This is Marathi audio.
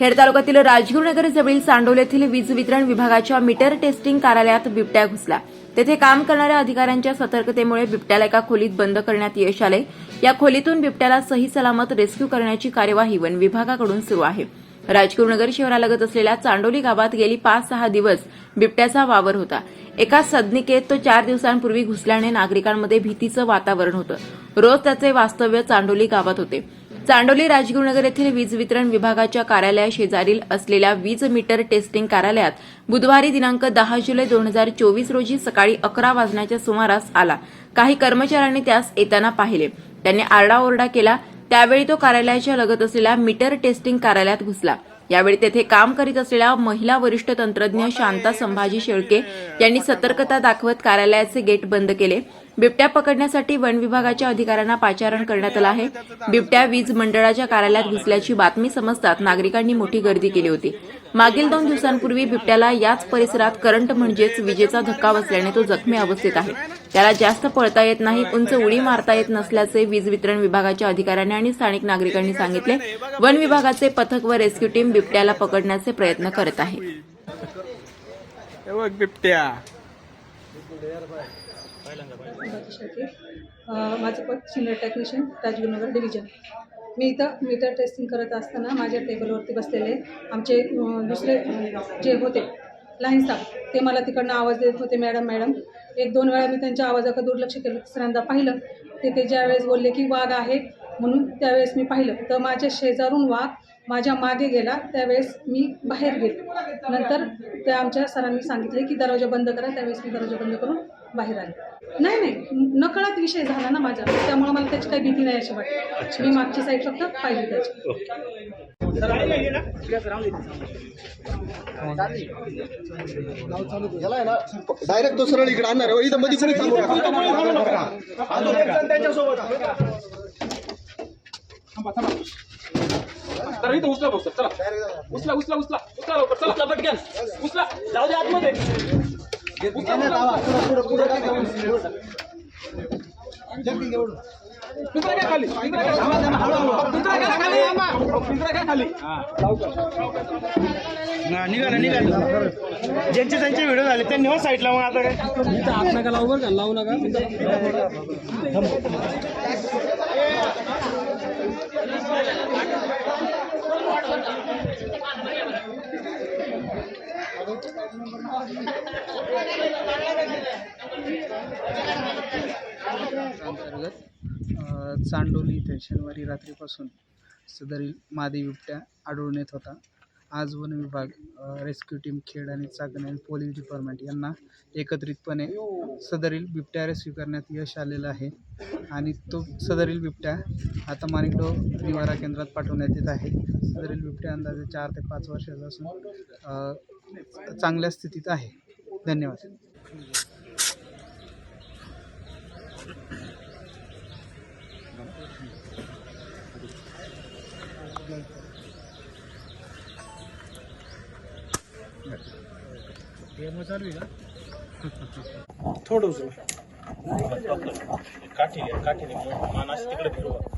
खेड तालुक्यातील राजगुरुनगर जवळील चांडोल येथील वीज वितरण विभागाच्या मीटर टेस्टिंग कार्यालयात बिबट्या घुसला. तेथे काम करणाऱ्या अधिकाऱ्यांच्या सतर्कतेमुळे बिबट्याला एका खोलीत बंद करण्यात यश आले. या खोलीतून बिबट्याला सही सलामत रेस्क्यू करण्याची कार्यवाही वन विभागाकडून सुरू आहे. राजगुरुनगर शहरालगत असलेल्या चांडोली गावात गेली पाच सहा दिवस बिबट्याचा वावर होता. एका सदनिकेत तो चार दिवसांपूर्वी घुसल्याने नागरिकांमध्ये भीतीचं वातावरण होतं. रोज त्याचे वास्तव्य चांडोली गावात होते. चांडोली राजगुरुनगर येथील वीज वितरण विभागाच्या कार्यालया शेजारील असलेल्या वीज मीटर टेस्टिंग कार्यालयात बुधवारी दिनांक दहा जुलै दोन हजार चोवीस रोजी सकाळी अकरा वाजण्याच्या सुमारास आला. काही कर्मचाऱ्यांनी त्यास येताना पाहिले. त्यांनी आरडाओरडा केला. त्यावेळी तो कार्यालयाच्या लगत असलेल्या मीटर टेस्टिंग कार्यालयात घुसला. यावेळी तेथे काम करीत असलेल्या महिला वरिष्ठ तंत्रज्ञ शांता संभाजी शेळके यांनी सतर्कता दाखवत कार्यालयाचे गेट बंद केले. बिबट्या पकडण्यासाठी वन विभागाच्या अधिकाऱ्यांना पाचारण करण्यात आलं आहे. बिबट्या वीज मंडळाच्या कार्यालयात घुसल्याची बातमी समजतात नागरिकांनी मोठी गर्दी केली होती. मागील दोन दिवसांपूर्वी बिबट्याला याच परिसरात करंट म्हणजेच विजेचा धक्का बसल्याने तो जखमी अवस्थेत आहे. त्याला जास्त पळता येत नाही उंच उडी मारता येत नसल्याचे वीज वितरण विभागाच्या अधिकाऱ्यांनी आणि स्थानिक नागरिकांनी सांगितले. वन विभागाचे पथक व रेस्क्यू टीम बिबट्याला पकडण्याचे प्रयत्न करत आहे. हे बिबट्या. माझं पद सिनियर टेक्निशियन राजगुरुनगर डिव्हिजन. मी इथं मीटर टेस्टिंग करत असताना माझ्या टेबलवरती बसलेले आमचे दुसरे जे होते लाईन स्टाफ ते मला तिकडनं आवाज देत होते मॅडम मॅडम एक दोन वेळा मी त्यांच्या आवाजाकडे दुर्लक्ष केलं तिसऱ्यांदा पाहिलं. ते ते ज्यावेळेस बोलले की वाघ आहे म्हणून त्यावेळेस मी पाहिलं. तर माझ्या शेजारून वाघ माझ्या मागे गेला त्यावेळेस मी बाहेर गेले. नंतर त्या आमच्या सरांनी सांगितले की दरवाजा बंद करा त्यावेळेस मी दरवाजा बंद करून बाहेर आले. नाही नाही. नकळत विषय झाला ना माझा त्यामुळे मला त्याची काही भीती नाही अशी वाटते मी मागची साईड फक्त पाहिली त्याची. डायरेक्ट तो सरळ इकडे आणणार आहे. इथं मध्ये कोणी थांबू नका. तर इथं उचला बघ चला. उचला उचला उचला. उचला लवकर चला. उचला पटकन. उचला. जाऊ दे आतमध्ये. उचला, उचला. निघालं निघालं ज्यांचे त्यांचे व्हिडिओ झाले त्यांनी हो साईडला मग आता काय अंतर्गत चांडोली इथे शनिवारी रात्रीपासून सदरील मादी बिबट्या आढळून येत होता. आज वन विभाग रेस्क्यू टीम खेड आणि चाकण आणि पोलीस डिपार्टमेंट यांना एकत्रितपणे सदरील बिबट्या रेस्क्यू करण्यात यश आलेलं आहे आणि तो सदरील बिबट्या आता माणिकडो निवारा केंद्रात पाठवण्यात येत आहे. सदरील बिबट्या अंदाजे चार ते पाच वर्षाचा असून चांगल्या स्थितीत आहे. धन्यवाद. थोडं उचला. काठी काठी मानास तिकडे फिरवा.